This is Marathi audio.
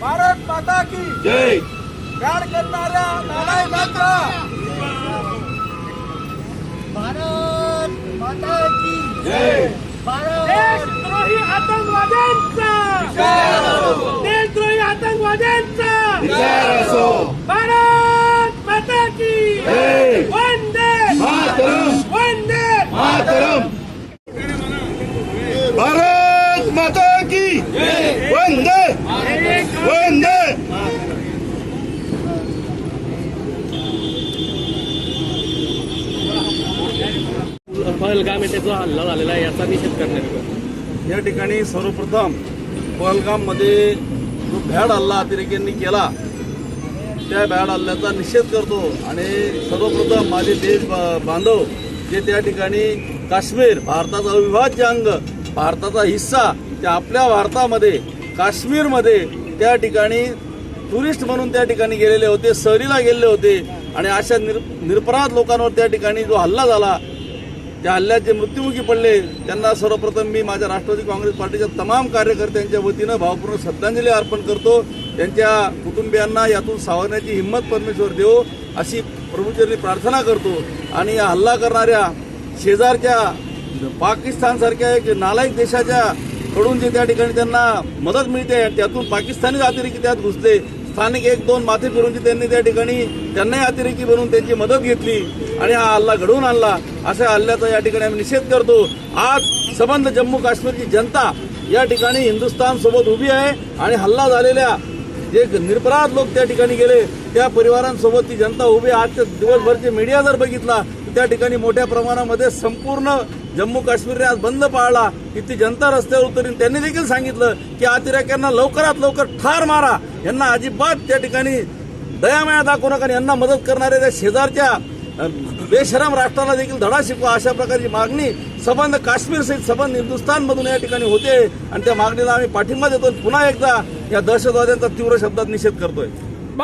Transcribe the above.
भारत माता की जय। गाड करणाऱ्या नारायणाचा भारत माता की जय। भारत भारत माता की। वंदे। वंदे। पहलगाम येथे जो हल्ला झालेला आहे याचा निषेध करण्यात येतो. या ठिकाणी सर्वप्रथम पहलगाममध्ये जो भ्याड हल्ला अतिरेक्यांनी केला त्या भ्याड हल्ल्याचा निषेध करतो. आणि सर्वप्रथम माझे देश बा- बांधव जे त्या ठिकाणी काश्मीर भारताचा अविभाज्य अंग भारताचा हिस्सा त्या आपल्या भारतामध्ये काश्मीरमध्ये त्या ठिकाणी टुरिस्ट म्हणून त्या ठिकाणी गेलेले होते सहलीला गेलेले होते. आणि अशा निर निरपराध लोकांवर त्या ठिकाणी जो हल्ला झाला त्या हल्ल्यात जे मृत्युमुखी पडले. त्यांना सर्वप्रथम मी माझ्या राष्ट्रवादी काँग्रेस पार्टीच्या तमाम कार्यकर्त्यांच्या वतीनं भावपूर्ण श्रद्धांजली अर्पण करतो. त्यांच्या कुटुंबियांना यातून सावरण्याची हिंमत परमेश्वर देव अशी प्रभूचरणी प्रार्थना करतो. आणि या हल्ला करणाऱ्या शेजारच्या पाकिस्तानसारख्या एक नालायक देशाच्या कडून जे त्या ठिकाणी त्यांना मदत मिळते त्यातून पाकिस्तानी अतिरेकी त्यात घुसले. स्थानिक एक दोन माथे फिरूनची त्यांनी त्या ठिकाणी त्यांनाही अतिरेकी बनवून त्यांची मदत घेतली आणि हा हल्ला घडवून आणला. अशा हल्ल्याचा या ठिकाणी आम्ही निषेध करतो. आज संबंध जम्मू काश्मीरची जनता या ठिकाणी हिंदुस्थान सोबत उभी आहे आणि हल्ला झालेल्या जे निरपराध लोक त्या ठिकाणी गेले त्या परिवारांसोबत ती जनता उभी आहे. आजच्या दिवसभरचे मीडिया जर बघितला तर त्या ठिकाणी मोठ्या प्रमाणामध्ये संपूर्ण जम्मू काश्मीरने आज बंद पाळला. की ती जनता रस्त्यावर उतरून त्यांनी देखील सांगितलं की अतिरेक्यांना लवकरात लवकर ठार मारा. यांना अजिबात त्या ठिकाणी दयामाया दाखवू नका यांना मदत करणाऱ्या त्या शेजारच्या बेशरम राष्ट्राला देखील धडा शिकवा अशा प्रकारची मागणी संबंध काश्मीर सहित संबंध हिंदुस्थान मधून या ठिकाणी होते. आणि त्या मागणीला आम्ही पाठिंबा देतो पुन्हा एकदा या दहशतवाद्यांचा तीव्र शब्दात निषेध करतोय.